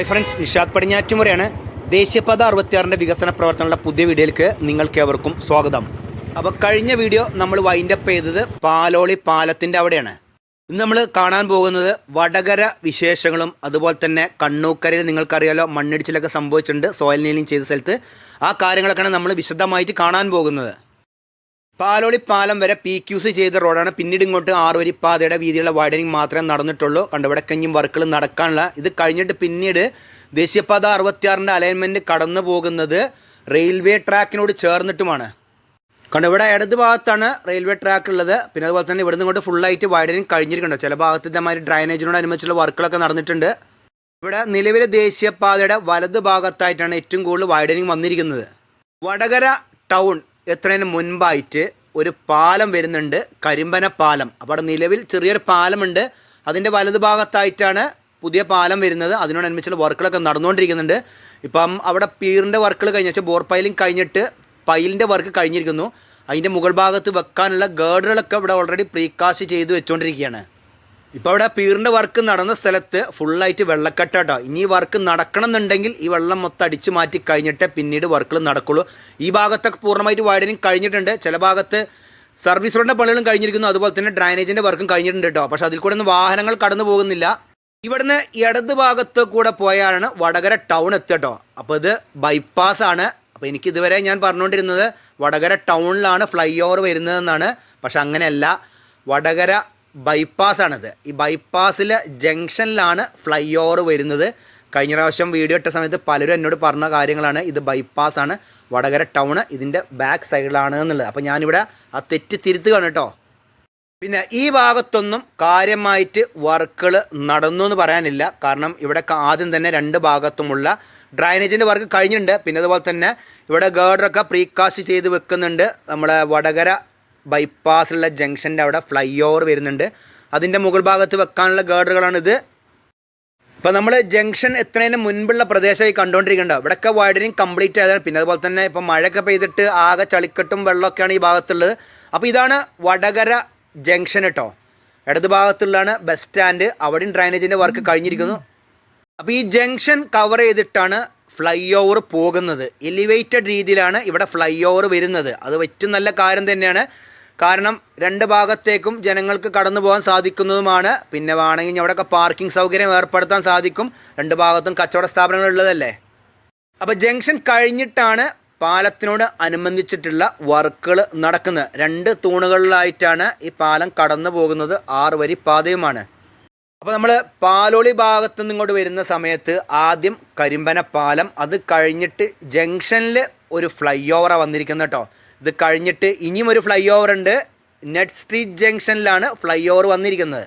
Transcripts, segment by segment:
Hi friends Nishad പടിഞ്ഞാറ്റുമുറയാണ്. ദേശീയപാത അറുപത്തിയാറിന്റെ വികസന പ്രവർത്തനങ്ങളുടെ പുതിയ വീഡിയോയിലേക്ക് നിങ്ങൾക്ക് ഏവർക്കും സ്വാഗതം. അപ്പോൾ കഴിഞ്ഞ വീഡിയോ നമ്മൾ വൈൻഡപ്പ് ചെയ്തത് പാലോളി പാലത്തിന്റെ അവിടെയാണ്. ഇന്ന് നമ്മൾ കാണാൻ പോകുന്നത് വടകര വിശേഷങ്ങളും അതുപോലെ തന്നെ കണ്ണൂക്കരയിൽ നിങ്ങൾക്കറിയാലോ മണ്ണിടിച്ചിലൊക്കെ സംഭവിച്ചിട്ടുണ്ട് സോയിൽ നീലിംഗ് ചെയ്ത സ്ഥലത്ത്. ആ കാര്യങ്ങളൊക്കെയാണ് നമ്മൾ വിശദമായിട്ട് കാണാൻ പോകുന്നത്. പാലോളി പാലം വരെ പി ക്യു സി ചെയ്ത റോഡാണ് പിന്നീട് ഇങ്ങോട്ട് ആറുവരി പാതയുടെ വീതിയുള്ള വൈഡനിങ് മാത്രമേ നടന്നിട്ടുള്ളൂ. കണ്ടുവിടക്കഞ്ഞും വർക്കുകൾ നടക്കാനുള്ള ഇത് കഴിഞ്ഞിട്ട് പിന്നീട് ദേശീയപാത അറുപത്തിയാറിന്റെ അലൈൻമെന്റ് കടന്നു പോകുന്നത് റെയിൽവേ ട്രാക്കിനോട് ചേർന്നിട്ടുമാണ്. കണ്ടോ ഇവിടെ ഇടത് ഭാഗത്താണ് റെയിൽവേ ട്രാക്ക് ഉള്ളത്. പിന്നെ അതുപോലെ തന്നെ ഇവിടുന്ന് ഇങ്ങോട്ട് ഫുള്ളായിട്ട് വൈഡനിങ് കഴിഞ്ഞിരിക്കുന്നുണ്ട്. ചില ഭാഗത്ത് ഇതേമാതിരി ഡ്രൈനേജിനോടനുബന്ധിച്ചുള്ള വർക്കുകളൊക്കെ നടന്നിട്ടുണ്ട്. ഇവിടെ നിലവിലെ ദേശീയപാതയുടെ വലത് ഭാഗത്തായിട്ടാണ് ഏറ്റവും കൂടുതൽ വൈഡനിങ് വന്നിരിക്കുന്നത്. വടകര ടൗൺ എത്രയും മുൻപായിട്ട് ഒരു പാലം വരുന്നുണ്ട് കരിമ്പന പാലം. അപ്പോൾ അവിടെ നിലവിൽ ചെറിയൊരു പാലമുണ്ട്. അതിന്റെ വലതുഭാഗത്തായിട്ടാണ് പുതിയ പാലം വരുന്നത്. അതിനോടനുബന്ധിച്ചുള്ള വർക്കുകളൊക്കെ നടന്നുകൊണ്ടിരിക്കുന്നുണ്ട്. ഇപ്പം അവിടെ പീറിന്റെ വർക്കുകൾ കഴിഞ്ഞ. വെച്ചാൽ ബോർ പൈലിംഗ് കഴിഞ്ഞിട്ട് പൈലിന്റെ വർക്ക് കഴിഞ്ഞിരിക്കുന്നു. അതിന്റെ മുകൾ ഭാഗത്ത് വെക്കാനുള്ള ഗേർഡുകളൊക്കെ ഇവിടെ ഓൾറെഡി പ്രീകാസ്റ്റ് ചെയ്ത് വെച്ചുകൊണ്ടിരിക്കുകയാണ് ഇപ്പോൾ അവിടെ പീറിന്റെ വർക്ക് നടന്ന സ്ഥലത്ത് ഫുള്ളായിട്ട് വെള്ളക്കെട്ടാട്ടോ. ഇനി വർക്ക് നടക്കണം എന്നുണ്ടെങ്കിൽ ഈ വെള്ളം മൊത്തം അടിച്ച് മാറ്റി കഴിഞ്ഞിട്ടേ പിന്നീട് വർക്കുകൾ നടക്കുള്ളൂ. ഈ ഭാഗത്തൊക്കെ പൂർണമായിട്ട് വൈഡനിങ് കഴിഞ്ഞിട്ടുണ്ട്. ചില ഭാഗത്ത് സർവീസ് റോഡിന്റെ പണികളും കഴിഞ്ഞിരിക്കുന്നു. അതുപോലെ തന്നെ ഡ്രൈനേജിന്റെ വർക്കും കഴിഞ്ഞിട്ടുണ്ട് കേട്ടോ. പക്ഷേ അതിൽ കൂടെ ഒന്നും വാഹനങ്ങൾ കടന്നു പോകുന്നില്ല. ഇവിടുന്ന് ഇടത് ഭാഗത്ത് കൂടെ പോയാണ് വടകര ടൗൺ എത്തട്ടോ അപ്പോൾ ഇത് ബൈപ്പാസ് ആണ്. അപ്പോൾ എനിക്ക് ഇതുവരെ ഞാൻ പറഞ്ഞുകൊണ്ടിരുന്നത് വടകര ടൗണിലാണ് ഫ്ലൈ ഓവർ വരുന്നതെന്നാണ്. പക്ഷെ അങ്ങനെയല്ല. വടകര ബൈപ്പാസാണിത് ഈ ബൈപ്പാസിലെ ജംഗ്ഷനിലാണ് ഫ്ലൈ ഓവർ വരുന്നത്. കഴിഞ്ഞ പ്രാവശ്യം വീഡിയോ ഇട്ട സമയത്ത് പലരും എന്നോട് പറഞ്ഞ കാര്യങ്ങളാണ്. ഇത് ബൈപ്പാസാണ് വടകര ടൗണ് ഇതിന്റെ ബാക്ക് സൈഡിലാണ് എന്നുള്ളത്. അപ്പോൾ ഞാനിവിടെ ആ തെറ്റ് തിരുത്തുകയാണ് കേട്ടോ. പിന്നെ ഈ ഭാഗത്തൊന്നും കാര്യമായിട്ട് വർക്കുകൾ നടന്നു എന്ന് പറയാനില്ല. കാരണം ഇവിടെ ആദ്യം തന്നെ രണ്ട് ഭാഗത്തുമുള്ള ഡ്രൈനേജിന്റെ വർക്ക് കഴിഞ്ഞിട്ടുണ്ട്. പിന്നെ അതുപോലെ തന്നെ ഇവിടെ ഗേർഡറൊക്കെ പ്രീകാസ്റ്റ് ചെയ്ത് വെക്കുന്നുണ്ട്. നമ്മുടെ വടകര ബൈപ്പാസിലുള്ള ജംഗ്ഷന്റെ അവിടെ ഫ്ലൈ ഓവർ വരുന്നുണ്ട്. അതിന്റെ മുകൾ ഭാഗത്ത് വെക്കാനുള്ള ഗേഡറുകളാണിത്. ഇപ്പോൾ നമ്മൾ ജംഗ്ഷൻ എത്തുന്നതിന് മുൻപുള്ള പ്രദേശമായി കണ്ടുകൊണ്ടിരിക്കേണ്ട ഇവിടെയൊക്കെ വൈഡനിങ് കംപ്ലീറ്റ് ആയതാണ്. പിന്നെ അതുപോലെ തന്നെ ഇപ്പോൾ മഴയൊക്കെ പെയ്തിട്ട് ആകെ ചളിക്കെട്ടും വെള്ളമൊക്കെയാണ് ഈ ഭാഗത്തുള്ളത്. അപ്പോൾ ഇതാണ് വടകര ജംഗ്ഷൻ കേട്ടോ ഇടത് ഭാഗത്തുള്ളതാണ് ബസ് സ്റ്റാൻഡ് അവിടെയും ഡ്രൈനേജിന്റെ വർക്ക് കഴിഞ്ഞിരിക്കുന്നു. അപ്പോൾ ഈ ജംഗ്ഷൻ കവർ ചെയ്തിട്ടാണ് ഫ്ലൈ ഓവർ പോകുന്നത്. എലിവേറ്റഡ് രീതിയിലാണ് ഇവിടെ ഫ്ലൈ ഓവർ വരുന്നത്. അത് ഏറ്റവും നല്ല കാര്യം തന്നെയാണ്. കാരണം രണ്ട് ഭാഗത്തേക്കും ജനങ്ങൾക്ക് കടന്നു പോകാൻ സാധിക്കുന്നതുമാണ്. പിന്നെ വേണമെങ്കിൽ അവിടെ അവിടെയൊക്കെ പാർക്കിംഗ് സൗകര്യം ഏർപ്പെടുത്താൻ സാധിക്കും. രണ്ട് ഭാഗത്തും കച്ചവട സ്ഥാപനങ്ങൾ ഉള്ളതല്ലേ അപ്പോൾ ജംഗ്ഷൻ കഴിഞ്ഞിട്ടാണ് പാലത്തിനോട് അനുബന്ധിച്ചിട്ടുള്ള വർക്കുകൾ നടക്കുന്നത്. രണ്ട് തൂണുകളിലായിട്ടാണ് ഈ പാലം കടന്നു പോകുന്നത്. ആറ് വരി പാതയുമാണ്. അപ്പോൾ നമ്മൾ പാലോളി ഭാഗത്ത് നിന്ന് ഇങ്ങോട്ട് വരുന്ന സമയത്ത് ആദ്യം കരിമ്പന പാലം അത് കഴിഞ്ഞിട്ട് ജംഗ്ഷനിൽ ഒരു ഫ്ലൈ ഓവറാണ് വന്നിരിക്കുന്നത് കേട്ടോ. ഇത് കഴിഞ്ഞിട്ട് ഇനിയും ഒരു ഫ്ലൈ ഓവർ ഉണ്ട്. നെറ്റ് സ്ട്രീറ്റ് ജംഗ്ഷനിലാണ് ഫ്ലൈ ഓവർ വന്നിരിക്കുന്നത്.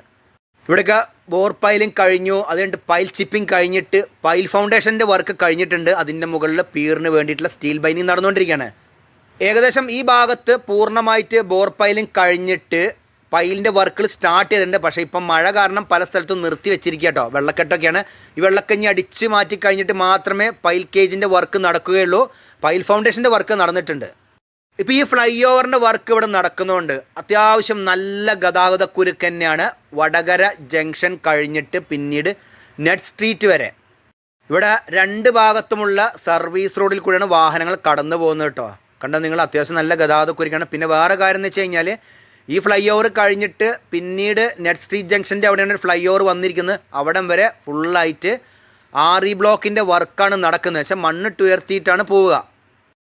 ഇവിടെയൊക്കെ ബോർ പൈലിംഗ് കഴിഞ്ഞു. അത് കഴിഞ്ഞിട്ട് പൈൽ ചിപ്പിംഗ് കഴിഞ്ഞിട്ട് പൈൽ ഫൗണ്ടേഷന്റെ വർക്ക് കഴിഞ്ഞിട്ടുണ്ട്. അതിന്റെ മുകളിൽ പീറിന് വേണ്ടിയിട്ടുള്ള സ്റ്റീൽ ബൈനിങ് നടന്നുകൊണ്ടിരിക്കുകയാണ്. ഏകദേശം ഈ ഭാഗത്ത് പൂർണമായിട്ട് ബോർ പൈലിംഗ് കഴിഞ്ഞിട്ട് പൈലിന്റെ വർക്കിൽ സ്റ്റാർട്ട് ചെയ്തിട്ടുണ്ട്. പക്ഷേ ഇപ്പം മഴ കാരണം പല സ്ഥലത്തും നിർത്തി വെച്ചിരിക്കുക കേട്ടോ. വെള്ളക്കെട്ടൊക്കെയാണ്. ഈ വെള്ളക്കഞ്ഞി അടിച്ച് മാറ്റി കഴിഞ്ഞിട്ട് മാത്രമേ പൈൽ കേജിന്റെ വർക്ക് നടക്കുകയുള്ളൂ. പൈൽ ഫൗണ്ടേഷന്റെ വർക്ക് നടന്നിട്ടുണ്ട്. ഇപ്പോൾ ഈ ഫ്ലൈ ഓവറിന്റെ വർക്ക് ഇവിടെ നടക്കുന്നതുകൊണ്ട് അത്യാവശ്യം നല്ല ഗതാഗത കുരുക്ക് തന്നെയാണ് വടകര ജംഗ്ഷൻ കഴിഞ്ഞിട്ട് പിന്നീട് നെറ്റ് സ്ട്രീറ്റ് വരെ. ഇവിടെ രണ്ട് ഭാഗത്തുമുള്ള സർവീസ് റോഡിൽ കൂടിയാണ് വാഹനങ്ങൾ കടന്നു പോകുന്നത് കേട്ടോ. കണ്ടോ നിങ്ങൾ അത്യാവശ്യം നല്ല ഗതാഗത കുരുക്കാണ്. പിന്നെ വേറെ കാര്യം എന്ന് വെച്ച് കഴിഞ്ഞാൽ ഈ ഫ്ലൈ ഓവർ കഴിഞ്ഞിട്ട് പിന്നീട് നെറ്റ് സ്ട്രീറ്റ് ജംഗ്ഷന്റെ അവിടെയാണ് ഫ്ലൈ ഓവർ വന്നിരിക്കുന്നത്. അവിടം വരെ ഫുള്ളായിട്ട് ഇ ബ്ലോക്കിന്റെ വർക്കാണ് നടക്കുന്നത്. പക്ഷേ മണ്ണിട്ട് ഉയർത്തിയിട്ടാണ് പോവുക.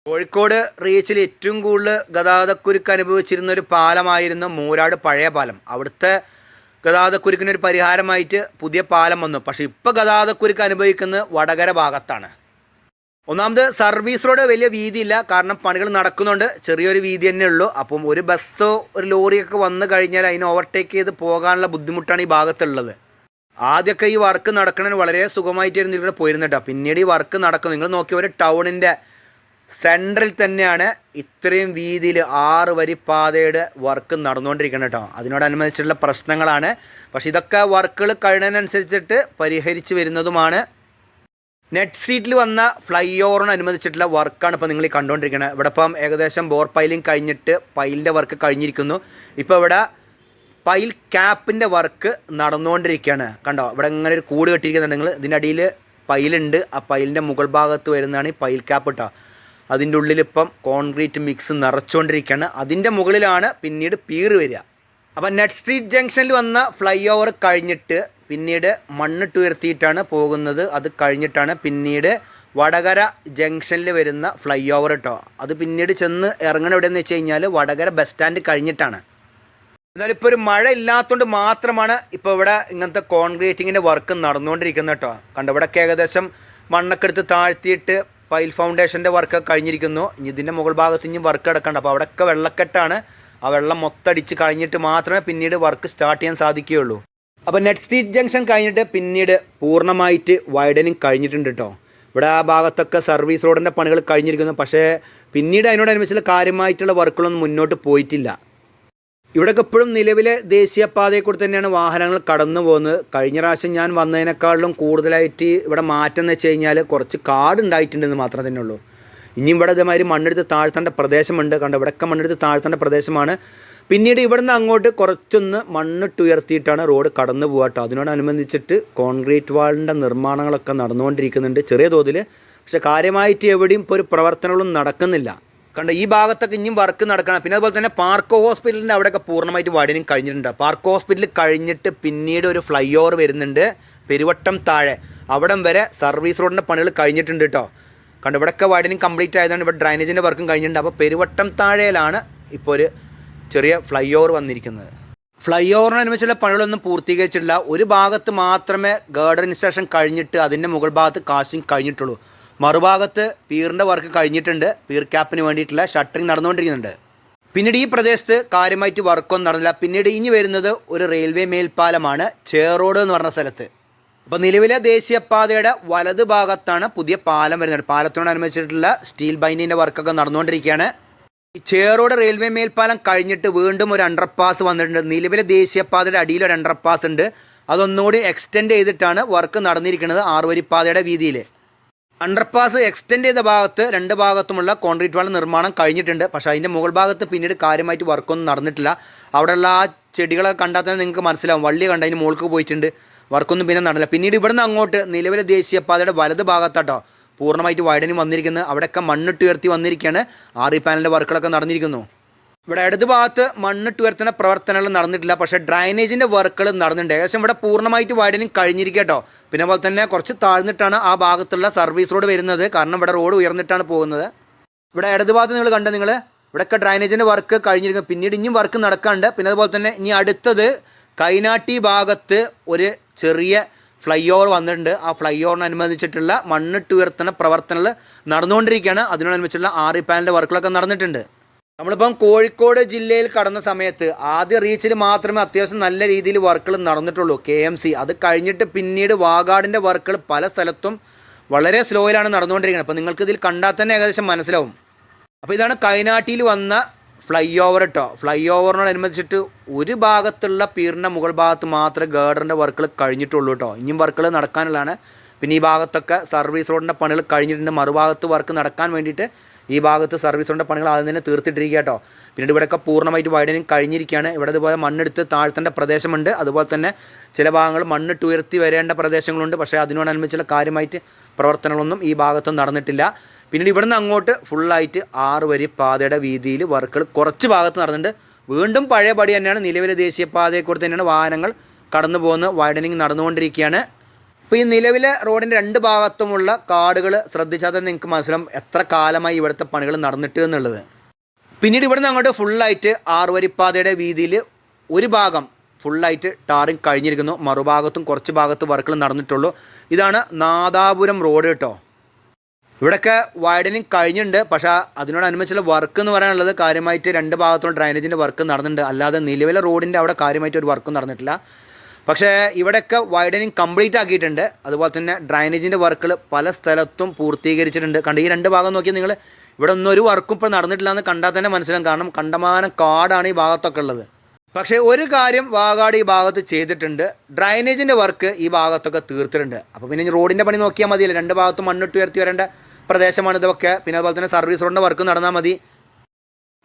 കോഴിക്കോട് റീച്ചിൽ ഏറ്റവും കൂടുതൽ ഗതാഗതക്കുരുക്ക് അനുഭവിച്ചിരുന്ന ഒരു പാലമായിരുന്നു മൂരാട് പഴയ പാലം. അവിടുത്തെ ഗതാഗതക്കുരുക്കിനൊരു പരിഹാരമായിട്ട് പുതിയ പാലം വന്നു. പക്ഷേ ഇപ്പോൾ ഗതാഗതക്കുരുക്ക് അനുഭവിക്കുന്നത് വടകര ഭാഗത്താണ്. ഒന്നാമത് സർവീസ് റോഡ് വലിയ വീതിയില്ല. കാരണം പണികൾ നടക്കുന്നുണ്ട്. ചെറിയൊരു വീതി തന്നെ ഉള്ളൂ. അപ്പം ഒരു ബസ്സോ ഒരു ലോറിയൊക്കെ വന്നു കഴിഞ്ഞാൽ അതിനെ ഓവർടേക്ക് ചെയ്ത് പോകാനുള്ള ബുദ്ധിമുട്ടാണ് ഈ ഭാഗത്തുള്ളത്. ആദ്യമൊക്കെ ഈ വർക്ക് നടക്കണതിന് വളരെ സുഖമായിട്ടായിരുന്നു ഇവിടെ പോയിരുന്നത് കേട്ടോ. പിന്നീട് ഈ വർക്ക് നടക്കും. നിങ്ങൾ നോക്കിയ ഒരു ടൗണിന്റെ സെൻട്രൽ തന്നെയാണ് ഇത്രയും വീതിയിൽ ആറ് വരി പാതയുടെ വർക്ക് നടന്നുകൊണ്ടിരിക്കുന്നത് കേട്ടോ. അതിനോടനുബന്ധിച്ചുള്ള പ്രശ്നങ്ങളാണ്. പക്ഷേ ഇതൊക്കെ വർക്കുകൾ കഴിയുന്നതിനനുസരിച്ചിട്ട് പരിഹരിച്ച് വരുന്നതുമാണ്. നെറ്റ് സ്ട്രീറ്റിൽ വന്ന ഫ്ലൈ ഓവറിനനുബന്ധിച്ചിട്ടുള്ള വർക്കാണ് ഇപ്പോൾ നിങ്ങൾ കണ്ടുകൊണ്ടിരിക്കുന്നത്. ഇവിടെ ഇപ്പം ഏകദേശം ബോർ പൈലിംഗ് കഴിഞ്ഞിട്ട് പൈലിന്റെ വർക്ക് കഴിഞ്ഞിരിക്കുന്നു. ഇപ്പോൾ ഇവിടെ പൈൽ ക്യാപ്പിന്റെ വർക്ക് നടന്നുകൊണ്ടിരിക്കുകയാണ്. കണ്ടോ? ഇവിടെ ഇങ്ങനെ ഒരു കൂട് കെട്ടിയിരിക്കുന്നുണ്ട് നിങ്ങൾ. ഇതിന്റെ അടിയിൽ പൈലുണ്ട് ആ പൈലിന്റെ മുകൾ ഭാഗത്ത് വരുന്നതാണ് ഈ പൈൽ ക്യാപ്പ് കേട്ടോ അതിന്റെ ഉള്ളിലിപ്പം കോൺക്രീറ്റ് മിക്സ് നിറച്ചുകൊണ്ടിരിക്കുകയാണ്. അതിന്റെ മുകളിലാണ് പിന്നീട് പീറ് വരിക. അപ്പം നെറ്റ് സ്ട്രീറ്റ് ജംഗ്ഷനിൽ വന്ന ഫ്ലൈ ഓവർ കഴിഞ്ഞിട്ട് പിന്നീട് മണ്ണിട്ട് ഉയർത്തിയിട്ടാണ് പോകുന്നത്. അത് കഴിഞ്ഞിട്ടാണ് പിന്നീട് വടകര ജംഗ്ഷനിൽ വരുന്ന ഫ്ലൈ ഓവർ കേട്ടോ അത് പിന്നീട് ചെന്ന് ഇറങ്ങണ എവിടെയെന്ന് വെച്ച് കഴിഞ്ഞാൽ വടകര ബസ് സ്റ്റാൻഡ് കഴിഞ്ഞിട്ടാണ്. എന്നാൽ ഇപ്പോൾ ഒരു മഴ ഇല്ലാത്തതുകൊണ്ട് മാത്രമാണ് ഇപ്പോൾ ഇവിടെ ഇങ്ങനത്തെ കോൺക്രീറ്റിങ്ങിന്റെ വർക്ക് നടന്നുകൊണ്ടിരിക്കുന്നത് കേട്ടോ കണ്ടോ? ഇവിടെയൊക്കെ ഏകദേശം മണ്ണൊക്കെ എടുത്ത് താഴ്ത്തിയിട്ട് പൈൽ ഫൗണ്ടേഷന്റെ വർക്ക് കഴിഞ്ഞിരിക്കുന്നു. ഇനി ഇതിന്റെ മുകൾ ഭാഗത്ത് ഇനി വർക്ക് എടുക്കേണ്ട അപ്പോൾ അവിടെയൊക്കെ വെള്ളക്കെട്ടാണ്. ആ വെള്ളം മൊത്തടിച്ച് കഴിഞ്ഞിട്ട് മാത്രമേ പിന്നീട് വർക്ക് സ്റ്റാർട്ട് ചെയ്യാൻ സാധിക്കുകയുള്ളൂ. അപ്പോൾ നെറ്റ് സ്ട്രീറ്റ് ജംഗ്ഷൻ കഴിഞ്ഞിട്ട് പിന്നീട് പൂർണമായിട്ട് വൈഡനിങ് കഴിഞ്ഞിട്ടുണ്ട് കേട്ടോ ഇവിടെ ആ ഭാഗത്തൊക്കെ സർവീസ് റോഡിന്റെ പണികൾ കഴിഞ്ഞിരിക്കുന്നു. പക്ഷേ പിന്നീട് അതിനോട് അതിനോടനുബന്ധിച്ചുള്ള കാര്യമായിട്ടുള്ള വർക്കുകളൊന്നും മുന്നോട്ട് പോയിട്ടില്ല. ഇവിടെയൊക്കെ ഇപ്പോഴും നിലവിലെ ദേശീയപാതയെ കൂടി തന്നെയാണ് വാഹനങ്ങൾ കടന്നു പോകുന്നത്. കഴിഞ്ഞ പ്രാവശ്യം ഞാൻ വന്നതിനേക്കാളും കൂടുതലായിട്ട് ഇവിടെ മാറ്റം എന്ന് വെച്ച് കഴിഞ്ഞാൽ കുറച്ച് കാട് ഉണ്ടായിട്ടുണ്ടെന്ന് മാത്രമേ തന്നെ ഉള്ളൂ. ഇനി ഇവിടെ ഇതേമാതിരി മണ്ണെടുത്ത് താഴ്ത്തേണ്ട പ്രദേശമുണ്ട്. കണ്ടോ ഇവിടെയൊക്കെ മണ്ണെടുത്ത് താഴ്ത്തേണ്ട പ്രദേശമാണ്. പിന്നീട് ഇവിടുന്ന് അങ്ങോട്ട് കുറച്ചൊന്ന് മണ്ണിട്ട് ഉയർത്തിയിട്ടാണ് റോഡ് കടന്നു പോകാട്ടോ അതിനോടനുബന്ധിച്ചിട്ട് കോൺക്രീറ്റ് വാളിന്റെ നിർമ്മാണങ്ങളൊക്കെ നടന്നുകൊണ്ടിരിക്കുന്നുണ്ട് ചെറിയ തോതിൽ പക്ഷേ കാര്യമായിട്ട് എവിടെയും ഇപ്പോൾ ഒരു പ്രവർത്തനങ്ങളും നടക്കുന്നില്ല. കണ്ട ഈ ഭാഗത്തൊക്കെ ഇനിയും വർക്ക് നടക്കണം. പിന്നെ അതുപോലെ തന്നെ പാർക്കോ ഹോസ്പിറ്റലിന്റെ അവിടെയൊക്കെ പൂർണമായിട്ട് വടിനും കഴിഞ്ഞിട്ടുണ്ട്. പാർക്കോ ഹോസ്പിറ്റൽ കഴിഞ്ഞിട്ട് പിന്നീട് ഒരു ഫ്ലൈ ഓവർ വരുന്നുണ്ട്. പെരുവട്ടം താഴെ. അവിടം വരെ സർവീസ് റോഡിന്റെ പണികൾ കഴിഞ്ഞിട്ടുണ്ട് കേട്ടോ കണ്ട് ഇവിടെയൊക്കെ വൈഡനിങ് കംപ്ലീറ്റ് ആയതുകൊണ്ട് ഇവിടെ ഡ്രൈനേജിന്റെ വർക്കും കഴിഞ്ഞിട്ടുണ്ട്. അപ്പോൾ പെരുവട്ടം താഴെയിലാണ് ഇപ്പോൾ ഒരു ചെറിയ ഫ്ലൈ ഓവർ വന്നിരിക്കുന്നത്. ഫ്ലൈ ഓവറിനനുസരിച്ചുള്ള പണികളൊന്നും പൂർത്തീകരിച്ചിട്ടില്ല. ഒരു ഭാഗത്ത് മാത്രമേ ഗാർഡൻ ഇൻസ്റ്റേഷൻ കഴിഞ്ഞിട്ട് അതിന്റെ മുകൾ ഭാഗത്ത് കാശിങ് കഴിഞ്ഞിട്ടുള്ളൂ. മറുഭാഗത്ത് പീറിന്റെ വർക്ക് കഴിഞ്ഞിട്ടുണ്ട്. പീർ ക്യാപ്പിന് വേണ്ടിയിട്ടുള്ള ഷട്ടറിങ് നടന്നുകൊണ്ടിരിക്കുന്നുണ്ട്. പിന്നീട് ഈ പ്രദേശത്ത് കാര്യമായിട്ട് വർക്കൊന്നും നടന്നില്ല. പിന്നീട് ഇനി വരുന്നത് ഒരു റെയിൽവേ മേൽപ്പാലമാണ്. ചേറോഡ് എന്ന് പറഞ്ഞ സ്ഥലത്ത്. അപ്പോൾ നിലവിലെ ദേശീയപാതയുടെ വലത് ഭാഗത്താണ് പുതിയ പാലം വരുന്നത്. പാലത്തിനോടനുബന്ധിച്ചിട്ടുള്ള സ്റ്റീൽ ബൈൻഡിന്റെ വർക്കൊക്കെ നടന്നുകൊണ്ടിരിക്കുകയാണ്. ഈ ചേറോട് റെയിൽവേ മേൽപ്പാലം കഴിഞ്ഞിട്ട് വീണ്ടും ഒരു അണ്ടർപാസ് വന്നിട്ടുണ്ട്. നിലവിലെ ദേശീയപാതയുടെ അടിയിൽ ഒരു അണ്ടർപാസ് ഉണ്ട്. അതൊന്നുകൂടി എക്സ്റ്റെൻഡ് ചെയ്തിട്ടാണ് വർക്ക് നടന്നിരിക്കുന്നത് ആറുവരിപ്പാതയുടെ വീതിയിൽ അണ്ടർപാസ് എക്സ്റ്റെൻഡ് ചെയ്ത ഭാഗത്ത് രണ്ട് ഭാഗത്തുമുള്ള കോൺക്രീറ്റ് വാൾ നിർമ്മാണം കഴിഞ്ഞിട്ടുണ്ട്. പക്ഷേ അതിന്റെ മുകൾ ഭാഗത്ത് പിന്നീട് കാര്യമായിട്ട് വർക്കൊന്നും നടന്നിട്ടില്ല. അവിടെയുള്ള ആ ചെടികളൊക്കെ കണ്ടാൽ തന്നെ നിങ്ങൾക്ക് മനസ്സിലാവും. വള്ളി കണ്ട അതിന് മുകൾക്ക് പോയിട്ടുണ്ട്. വർക്കൊന്നും പിന്നെ നടന്നില്ല. പിന്നീട് ഇവിടുന്ന് അങ്ങോട്ട് നിലവിലെ ദേശീയപാതയുടെ വലത് ഭാഗത്താട്ടോ പൂർണമായിട്ട് വൈഡനിങ് വന്നിരിക്കുന്നത്. അവിടെയൊക്കെ മണ്ണിട്ട് ഉയർത്തി വന്നിരിക്കുകയാണ്. ആറി പാനലിന്റെ വർക്കുകളൊക്കെ നടന്നിരിക്കുന്നു. ഇവിടെ ഇടത് ഭാഗത്ത് മണ്ണിട്ട് ഉയർത്തുന്ന പ്രവർത്തനങ്ങൾ നടന്നിട്ടില്ല. പക്ഷേ ഡ്രൈനേജിന്റെ വർക്കുകൾ നടന്നിട്ടുണ്ട്. ഏകദേശം ഇവിടെ പൂർണമായിട്ട് വൈഡനിങ് കഴിഞ്ഞിരിക്കുക കേട്ടോ. പിന്നെ പോലെ തന്നെ കുറച്ച് താഴ്ന്നിട്ടാണ് ആ ഭാഗത്തുള്ള സർവീസ് റോഡ് വരുന്നത്. കാരണം ഇവിടെ റോഡ് ഉയർന്നിട്ടാണ് പോകുന്നത്. ഇവിടെ ഇടത് ഭാഗത്ത് നിങ്ങൾ കണ്ടോ നിങ്ങൾ? ഇവിടെയൊക്കെ ഡ്രൈനേജിന്റെ വർക്ക് കഴിഞ്ഞിരിക്കും പിന്നീട് ഇനിയും വർക്ക് നടക്കാണ്ട് പിന്നെ അതുപോലെ തന്നെ ഇനി അടുത്തത് കൈനാട്ടി ഭാഗത്ത് ഒരു ചെറിയ ഫ്ലൈ ഓവർ വന്നിട്ടുണ്ട്. ആ ഫ്ലൈ ഓവറിനനുബന്ധിച്ചിട്ടുള്ള മണ്ണിട്ട് ഉയർത്തുന്ന പ്രവർത്തനങ്ങൾ നടന്നുകൊണ്ടിരിക്കുകയാണ്. അതിനോടനുബന്ധിച്ചുള്ള ആറി പാനലിന്റെ വർക്കുകളൊക്കെ നടന്നിട്ടുണ്ട്. നമ്മളിപ്പം കോഴിക്കോട് ജില്ലയിൽ കടന്ന സമയത്ത് ആദ്യ റീച്ചിൽ മാത്രമേ അത്യാവശ്യം നല്ല രീതിയിൽ വർക്കുകൾ നടന്നിട്ടുള്ളൂ കെ എം സി. അത് കഴിഞ്ഞിട്ട് പിന്നീട് വാഗാടിന്റെ വർക്കുകൾ പല സ്ഥലത്തും വളരെ സ്ലോയിലാണ് നടന്നുകൊണ്ടിരിക്കുന്നത്. അപ്പോൾ നിങ്ങൾക്ക് ഇതിൽ കണ്ടാൽ തന്നെ ഏകദേശം മനസ്സിലാവും. അപ്പോൾ ഇതാണ് കൈനാട്ടിയിൽ വന്ന ഫ്ലൈ ഓവർ കേട്ടോ ഫ്ലൈ ഓവറിനോടനുബന്ധിച്ചിട്ട് ഒരു ഭാഗത്തുള്ള പീറിന്റെ മുകൾ ഭാഗത്ത് മാത്രമേ ഗേഡറിന്റെ വർക്കുകൾ കഴിഞ്ഞിട്ടുള്ളൂ കേട്ടോ ഇനിയും വർക്കുകൾ നടക്കാനുള്ളതാണ്. പിന്നെ ഈ ഭാഗത്തൊക്കെ സർവീസ് റോഡിന്റെ പണികൾ കഴിഞ്ഞിട്ടുണ്ട്. മറുഭാഗത്ത് വർക്ക് നടക്കാൻ വേണ്ടിയിട്ട് ഈ ഭാഗത്ത് സർവീസ് റോഡിന്റെ പണികൾ ആദ്യം തന്നെ തീർത്തിട്ടിരിക്കുക കേട്ടോ. പിന്നീട് ഇവിടെയൊക്കെ പൂർണമായിട്ട് വൈഡനിങ് കഴിഞ്ഞിരിക്കുകയാണ്. ഇവിടെ ഇതുപോലെ മണ്ണെടുത്ത് താഴ്ത്തേണ്ട പ്രദേശമുണ്ട്. അതുപോലെ തന്നെ ചില ഭാഗങ്ങൾ മണ്ണിട്ട് ഉയർത്തി വരേണ്ട പ്രദേശങ്ങളുണ്ട്. പക്ഷേ അതിനോടനുബന്ധിച്ചുള്ള കാര്യമായിട്ട് പ്രവർത്തനങ്ങളൊന്നും ഈ ഭാഗത്ത് നടന്നിട്ടില്ല. പിന്നീട് ഇവിടുന്ന് അങ്ങോട്ട് ഫുള്ളായിട്ട് ആറ് വരി പാതയുടെ വീതിയിൽ വർക്കുകൾ കുറച്ച് ഭാഗത്ത് നടന്നിട്ടുണ്ട്. വീണ്ടും പഴയപടി തന്നെയാണ്. നിലവിലെ ദേശീയപാതയെ കൂടി തന്നെയാണ് വാഹനങ്ങൾ കടന്നു പോകുന്ന വൈഡനിങ് നടന്നുകൊണ്ടിരിക്കുകയാണ്. ഇപ്പോൾ ഈ നിലവിലെ റോഡിന്റെ രണ്ട് ഭാഗത്തുമുള്ള കാടുകൾ ശ്രദ്ധിച്ചാൽ തന്നെ നിങ്ങൾക്ക് മനസ്സിലാവും എത്ര കാലമായി ഇവിടുത്തെ പണികൾ നടന്നിട്ട് എന്നുള്ളത്. പിന്നീട് ഇവിടുന്ന് അങ്ങോട്ട് ഫുള്ളായിട്ട് ആറുവരിപ്പാതയുടെ വീതിയിൽ ഒരു ഭാഗം ഫുള്ളായിട്ട് ടാറിങ് കഴിഞ്ഞിരിക്കുന്നു. മറുഭാഗത്തും കുറച്ച് ഭാഗത്ത് വർക്കുകൾ നടന്നിട്ടുള്ളൂ. ഇതാണ് നാദാപുരം റോഡ് കേട്ടോ ഇവിടെയൊക്കെ വൈഡനിങ് കഴിഞ്ഞിട്ടുണ്ട്. പക്ഷേ അതിനോടനുബന്ധിച്ചുള്ള വർക്ക് എന്ന് പറയാനുള്ളത് കാര്യമായിട്ട് രണ്ട് ഭാഗത്തുള്ള ഡ്രൈനേജിന്റെ വർക്ക് നടന്നിട്ടുണ്ട്. അല്ലാതെ നിലവിലെ റോഡിന്റെ അവിടെ കാര്യമായിട്ട് ഒരു വർക്കും നടന്നിട്ടില്ല. പക്ഷേ ഇവിടെയൊക്കെ വൈഡനിങ് കംപ്ലീറ്റ് ആക്കിയിട്ടുണ്ട്. അതുപോലെ തന്നെ ഡ്രൈനേജിന്റെ വർക്കുകൾ പല സ്ഥലത്തും പൂർത്തീകരിച്ചിട്ടുണ്ട്. കണ്ട് ഈ രണ്ട് ഭാഗം നോക്കിയാൽ നിങ്ങൾ ഇവിടെ ഒന്നും ഒരു വർക്കും ഇപ്പോൾ നടന്നിട്ടില്ല എന്ന് കണ്ടാൽ തന്നെ മനസ്സിലാവും. കാരണം കണ്ടമാനം കാടാണ് ഈ ഭാഗത്തൊക്കെ ഉള്ളത്. പക്ഷേ ഒരു കാര്യം വാഗാട് ഈ ഭാഗത്ത് ചെയ്തിട്ടുണ്ട്. ഡ്രൈനേജിന്റെ വർക്ക് ഈ ഭാഗത്തൊക്കെ തീർത്തിട്ടുണ്ട്. അപ്പോൾ പിന്നെ റോഡിന്റെ പണി നോക്കിയാൽ മതിയല്ലോ. രണ്ട് ഭാഗത്തും മണ്ണിട്ട് ഉയർത്തി വരേണ്ട പ്രദേശമാണ് ഇതൊക്കെ. പിന്നെ അതുപോലെ തന്നെ സർവീസ് റോഡിന്റെ വർക്ക് നടന്നാൽ മതി.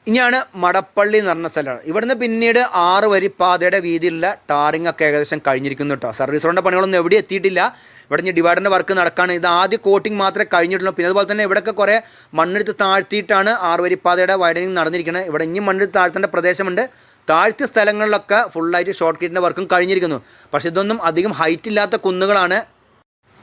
ഇനിയാണ് മടപ്പള്ളി എന്ന് പറഞ്ഞ സ്ഥലമാണ്. ഇവിടുന്ന് പിന്നീട് ആറ് വരി പാതയുടെ വീതിയിലുള്ള ടാറിംഗ് ഒക്കെ ഏകദേശം കഴിഞ്ഞിരിക്കുന്നു കേട്ടോ സർവീസ് റോഡിന്റെ പണികളൊന്നും എവിടെ എത്തിയിട്ടില്ല. ഇവിടെ ഇനി ഡിവൈഡറിന്റെ വർക്ക് നടക്കുകയാണ് ഇത് ആദ്യ കോട്ടിംഗ് മാത്രമേ കഴിഞ്ഞിട്ടുള്ളൂ. പിന്നെ അതുപോലെ തന്നെ ഇവിടെയൊക്കെ കുറേ മണ്ണെടുത്ത് താഴ്ത്തിയിട്ടാണ് ആറ് വരി പാതയുടെ വൈഡനിങ് നടന്നിരിക്കുന്നത്. ഇവിടെ ഇനി മണ്ണെടുത്ത് താഴ്ത്തേണ്ട പ്രദേശമുണ്ട്. താഴ്ത്തിയ സ്ഥലങ്ങളിലൊക്കെ ഫുള്ളായിട്ട് ഷോർട്ട് കീറ്റിന്റെ വർക്കും കഴിഞ്ഞിരിക്കുന്നു. പക്ഷേ ഇതൊന്നും അധികം ഹൈറ്റ് ഇല്ലാത്ത കുന്നുകളാണ്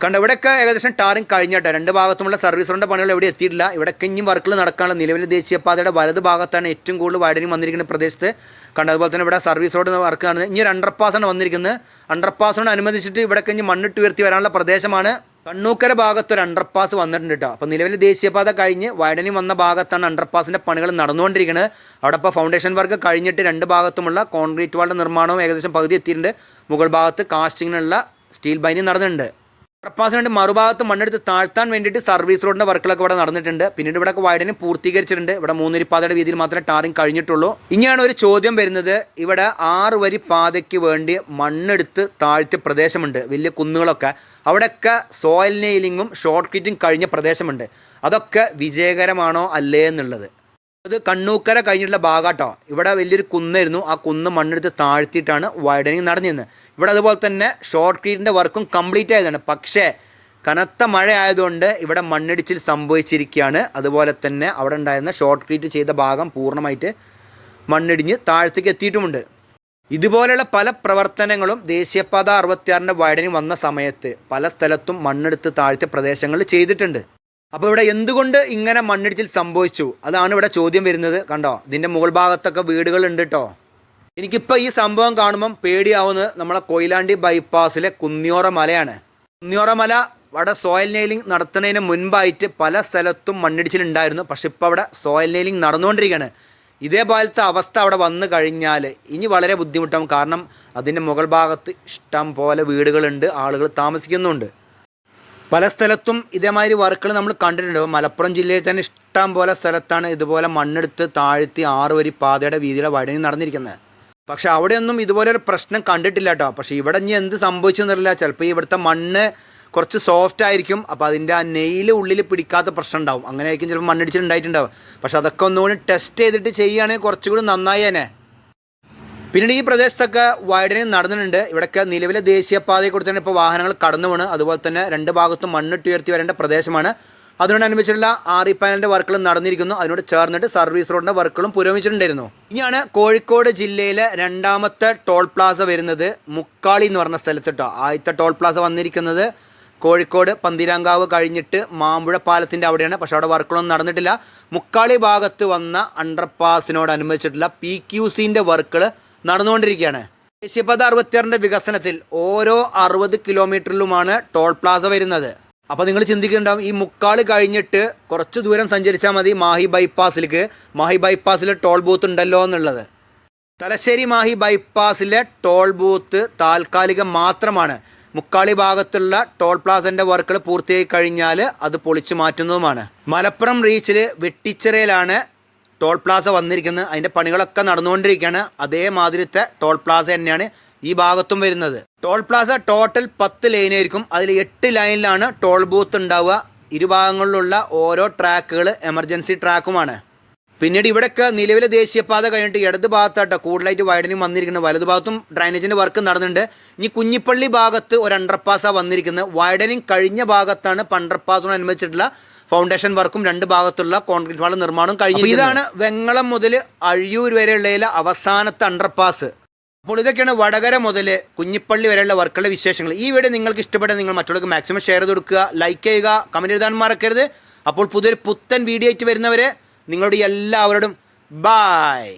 കണ്ട ഇവിടെയൊക്കെ ഏകദേശം ടാറിങ് കഴിഞ്ഞിട്ട്. രണ്ട് ഭാഗത്തുമുള്ള സർവീസ് റോഡിന്റെ പണികൾ എവിടെ എത്തിയിട്ടില്ല. ഇവിടെ ഇനിയും വർക്കുകൾ നടക്കാനുള്ള നിലവിലെ ദേശീയപാതയുടെ വലത് ഭാഗത്താണ് ഏറ്റവും കൂടുതൽ വൈഡനിങ് വന്നിരിക്കുന്ന പ്രദേശത്ത്. കണ്ട അതുപോലെ തന്നെ ഇവിടെ സർവീസ് റോഡ് വർക്ക് കാണുന്നത്. ഇനി ഒരു അണ്ടർപാസാണ് വന്നിരിക്കുന്നത്. അണ്ടർപാസിനോട് അനുബന്ധിച്ചിട്ട് ഇവിടെയൊക്കെ ഇനി മണ്ണിട്ട് ഉയർത്തി വരാനുള്ള പ്രദേശമാണ്. കണ്ണൂക്കര ഭാഗത്ത് ഒരു അണ്ടർപാസ് വന്നിട്ടുണ്ട് കേട്ടോ അപ്പോൾ നിലവിൽ ദേശീയപാത കഴിഞ്ഞ് വൈഡനിങ് വന്ന ഭാഗത്താണ് അണ്ടർപാസിന്റെ പണികൾ നടന്നുകൊണ്ടിരിക്കുന്നത്. അവിടെ ഇപ്പോൾ ഫൗണ്ടേഷൻ വർക്ക് കഴിഞ്ഞിട്ട് രണ്ട് ഭാഗത്തുമുള്ള കോൺക്രീറ്റ് വാളിന്റെ നിർമ്മാണവും ഏകദേശം പകുതി എത്തിയിട്ടുണ്ട്. മുകൾ ഭാഗത്ത് കാസ്റ്റിങ്ങിനുള്ള സ്റ്റീൽ ബൈനിങ് നടന്നിട്ടുണ്ട്. അണ്ടർപാസിന് വേണ്ടി മറുഭാഗത്ത് മണ്ണെടുത്ത് താഴ്ത്താൻ വേണ്ടിയിട്ട് സർവീസ് റോഡിന്റെ വർക്കുകളൊക്കെ ഇവിടെ നടന്നിട്ടുണ്ട്. പിന്നീട് ഇവിടെ വൈഡനും പൂർത്തീകരിച്ചിട്ടുണ്ട്. ഇവിടെ മൂന്നരി പാതയുടെ വീതിയിൽ മാത്രമേ ടാറിങ് കഴിഞ്ഞിട്ടുള്ളൂ. ഇനിയാണ് ഒരു ചോദ്യം വരുന്നത്. ഇവിടെ ആറ് വരി പാതയ്ക്ക് വേണ്ടി മണ്ണെടുത്ത് താഴ്ത്തിയ പ്രദേശമുണ്ട്. വലിയ കുന്നുകളൊക്കെ. അവിടെയൊക്കെ സോയിൽ നെയിലിങ്ങും ഷോർട്ട് കിറ്റും കഴിഞ്ഞ പ്രദേശമുണ്ട്. അതൊക്കെ വിജയകരമാണോ അല്ലേ എന്നുള്ളത്? അത് കണ്ണൂക്കര കഴിഞ്ഞിട്ടുള്ള ഭാഗാട്ടോ. ഇവിടെ വലിയൊരു കുന്നായിരുന്നു. ആ കുന്ന് മണ്ണെടുത്ത് താഴ്ത്തിയിട്ടാണ് വൈഡനിങ് നടന്നിരുന്നത്. ഇവിടെ അതുപോലെ തന്നെ ഷോർട്ട് ക്രീറ്റിന്റെ വർക്കും കംപ്ലീറ്റ് ആയതാണ്. പക്ഷേ കനത്ത മഴ ആയതുകൊണ്ട് ഇവിടെ മണ്ണിടിച്ചിൽ സംഭവിച്ചിരിക്കുകയാണ്. അതുപോലെ തന്നെ അവിടെ ഉണ്ടായിരുന്ന ഷോർട്ട് ക്രീറ്റ് ചെയ്ത ഭാഗം പൂർണമായിട്ട് മണ്ണിടിഞ്ഞ് താഴത്തേക്ക് എത്തിയിട്ടുമുണ്ട്. ഇതുപോലെയുള്ള പല പ്രവർത്തനങ്ങളും ദേശീയപാത അറുപത്തിയാറിന്റെ വൈഡനിങ് വന്ന സമയത്ത് പല സ്ഥലത്തും മണ്ണെടുത്ത് താഴ്ത്തിയ പ്രദേശങ്ങളിൽ ചെയ്തിട്ടുണ്ട്. അപ്പോൾ ഇവിടെ എന്തുകൊണ്ട് ഇങ്ങനെ മണ്ണിടിച്ചിൽ സംഭവിച്ചു? അതാണ് ഇവിടെ ചോദ്യം വരുന്നത്. കണ്ടോ? ഇതിന്റെ മുകൾ ഭാഗത്തൊക്കെ വീടുകളുണ്ട് കേട്ടോ എനിക്കിപ്പോൾ ഈ സംഭവം കാണുമ്പം പേടിയാവുന്നത് നമ്മളെ കൊയിലാണ്ടി ബൈപ്പാസിലെ കുന്നിയോറ മലയാണ്. കുന്നിയോറ മല അവിടെ സോയിൽ നെയിലിംഗ് നടത്തുന്നതിന് മുൻപായിട്ട് പല സ്ഥലത്തും മണ്ണിടിച്ചിലുണ്ടായിരുന്നു പക്ഷെ ഇപ്പോൾ അവിടെ സോയിൽ നെയിലിംഗ് നടന്നുകൊണ്ടിരിക്കുകയാണ്. ഇതേപോലത്തെ അവസ്ഥ അവിടെ വന്നു കഴിഞ്ഞാൽ ഇനി വളരെ ബുദ്ധിമുട്ടാണ് കാരണം അതിന്റെ മുകൾ ഭാഗത്ത് ഇഷ്ടം പോലെ വീടുകളുണ്ട്. ആളുകൾ താമസിക്കുന്നുണ്ട്. പല സ്ഥലത്തും ഇതേമാതിരി വർക്കുകൾ നമ്മൾ കണ്ടിട്ടുണ്ട്. മലപ്പുറം ജില്ലയിൽ തന്നെ ഇഷ്ടം പോലെ സ്ഥലത്താണ് ഇതുപോലെ മണ്ണെടുത്ത് താഴ്ത്തി ആറ് വരി പാതയുടെ വീതിയുടെ വഴി നടന്നിരിക്കുന്നത്. പക്ഷെ അവിടെയൊന്നും ഇതുപോലെ ഒരു പ്രശ്നം കണ്ടിട്ടില്ല കേട്ടോ. പക്ഷെ ഇവിടെ ഇനി എന്ത് സംഭവിച്ചു എന്നറിയില്ല. ചിലപ്പോൾ ഇവിടുത്തെ മണ്ണ് കുറച്ച് സോഫ്റ്റ് ആയിരിക്കും. അപ്പോൾ അതിന്റെ ആ നെയിൽ ഉള്ളിൽ പിടിക്കാത്ത പ്രശ്നം ഉണ്ടാവും. അങ്ങനെ ആയിരിക്കും ചിലപ്പോൾ മണ്ണിടിച്ചിട്ടുണ്ടായിട്ടുണ്ടാവും പക്ഷെ അതൊക്കെ ഒന്നുകൂടി ടെസ്റ്റ് ചെയ്തിട്ട് ചെയ്യുകയാണെങ്കിൽ കുറച്ചുകൂടി നന്നായി തന്നെ. പിന്നീട് ഈ പ്രദേശത്തൊക്കെ വൈഡനിങ് നടന്നിട്ടുണ്ട്. ഇവിടെയൊക്കെ നിലവിലെ ദേശീയപാതയെ തന്നെ ഇപ്പോൾ വാഹനങ്ങൾ കടന്നു പോണ് അതുപോലെ തന്നെ രണ്ട് ഭാഗത്തും മണ്ണിട്ട് ഉയർത്തി വരേണ്ട പ്രദേശമാണ്. അതിനോടനുബന്ധിച്ചുള്ള ആർ ഇ പാനലിന്റെ വർക്കുകളും നടന്നിരിക്കുന്നു. അതിനോട് ചേർന്നിട്ട് സർവീസ് റോഡിന്റെ വർക്കുകളും പുരോഗമിച്ചിട്ടുണ്ടായിരുന്നു. ഇനിയാണ് കോഴിക്കോട് ജില്ലയിലെ രണ്ടാമത്തെ ടോൾ പ്ലാസ വരുന്നത് മുക്കാളി എന്ന് പറഞ്ഞ സ്ഥലത്ത് കേട്ടോ ആദ്യത്തെ ടോൾ പ്ലാസ വന്നിരിക്കുന്നത് കോഴിക്കോട് പന്തിരാങ്കാവ് കഴിഞ്ഞിട്ട് മാമ്പുഴ പാലത്തിന്റെ അവിടെയാണ്. പക്ഷേ അവിടെ വർക്കുകളൊന്നും നടന്നിട്ടില്ല. മുക്കാളി ഭാഗത്ത് വന്ന അണ്ടർപാസിനോട് അനുബന്ധിച്ചിട്ടുള്ള പി ക്യു സിന്റെ വർക്കുകൾ നടന്നുകൊണ്ടിരിക്കുകയാണ്. ദേശീയപാത അറുപത്തിയാറിന്റെ വികസനത്തിൽ ഓരോ അറുപത് കിലോമീറ്ററിലുമാണ് ടോൾ പ്ലാസ വരുന്നത്. അപ്പോൾ നിങ്ങൾ ചിന്തിക്കുന്നുണ്ടാവും ഈ മുക്കാൾ കഴിഞ്ഞിട്ട് കുറച്ച് ദൂരം സഞ്ചരിച്ചാൽ മതി മാഹി ബൈപ്പാസിലേക്ക്. മാഹി ബൈപ്പാസിൽ ടോൾ ബൂത്ത് ഉണ്ടല്ലോ എന്നുള്ളത്. തലശ്ശേരി മാഹി ബൈപ്പാസിലെ ടോൾ ബൂത്ത് താൽക്കാലികം മാത്രമാണ്. മുക്കാളി ഭാഗത്തുള്ള ടോൾ പ്ലാസന്റെ വർക്കുകൾ പൂർത്തിയായി കഴിഞ്ഞാൽ അത് പൊളിച്ചു മാറ്റുന്നതുമാണ്. മലപ്പുറം റീച്ചിൽ വെട്ടിച്ചിറയിലാണ് ടോൾ പ്ലാസ വന്നിരിക്കുന്നത് അതിന്റെ പണികളൊക്കെ നടന്നുകൊണ്ടിരിക്കുകയാണ്. അതേമാതിരിത്തെ ടോൾ പ്ലാസ തന്നെയാണ് ഈ ഭാഗത്തും വരുന്നത്. ടോൾ പ്ലാസ ടോട്ടൽ പത്ത് ലൈനായിരിക്കും അതിൽ എട്ട് ലൈനിലാണ് ടോൾ ബൂത്ത് ഉണ്ടാവുക. ഇരുഭാഗങ്ങളിലുള്ള ഓരോ ട്രാക്കുകൾ എമർജൻസി ട്രാക്കുമാണ്. പിന്നീട് ഇവിടെയൊക്കെ നിലവിലെ ദേശീയപാത കഴിഞ്ഞിട്ട് ഇടത് ഭാഗത്തായിട്ട് കൂടുതലായിട്ട് വൈഡനിങ് വന്നിരിക്കുന്നത്. വലതു ഭാഗത്തും ഡ്രൈനേജിന്റെ വർക്ക് നടന്നിട്ടുണ്ട്. ഇനി കുഞ്ഞിപ്പള്ളി ഭാഗത്ത് ഒരു അണ്ടർപാസാണ് വന്നിരിക്കുന്നത്. വൈഡനിങ് കഴിഞ്ഞ ഭാഗത്താണ് അണ്ടർപാസിനോടനുബന്ധിച്ചിട്ടുള്ള ഫൗണ്ടേഷൻ വർക്കും രണ്ട് ഭാഗത്തുള്ള കോൺക്രീറ്റ് വാൾ നിർമ്മാണവും കഴിഞ്ഞു ഇതാണ് വെങ്ങളം മുതൽ അഴിയൂർ വരെയുള്ള അവസാനത്തെ അണ്ടർപാസ് അപ്പോൾ ഇതൊക്കെയാണ് വടകര മുതൽ കുഞ്ഞിപ്പള്ളി വരെയുള്ള വർക്കുകളുടെ വിശേഷങ്ങൾ. ഈ വീഡിയോ നിങ്ങൾക്ക് ഇഷ്ടപ്പെട്ട നിങ്ങൾ മറ്റുള്ളവർക്ക് മാക്സിമം ഷെയർ ചെയ്ത് കൊടുക്കുക ലൈക്ക് ചെയ്യുക കമന്റ് എഴുതാൻ മറക്കരുത്. അപ്പോൾ പുതിയൊരു പുത്തൻ വീഡിയോ ആയിട്ട് വരുന്നവരെ നിങ്ങളുടെ എല്ലാവരോടും ബായ്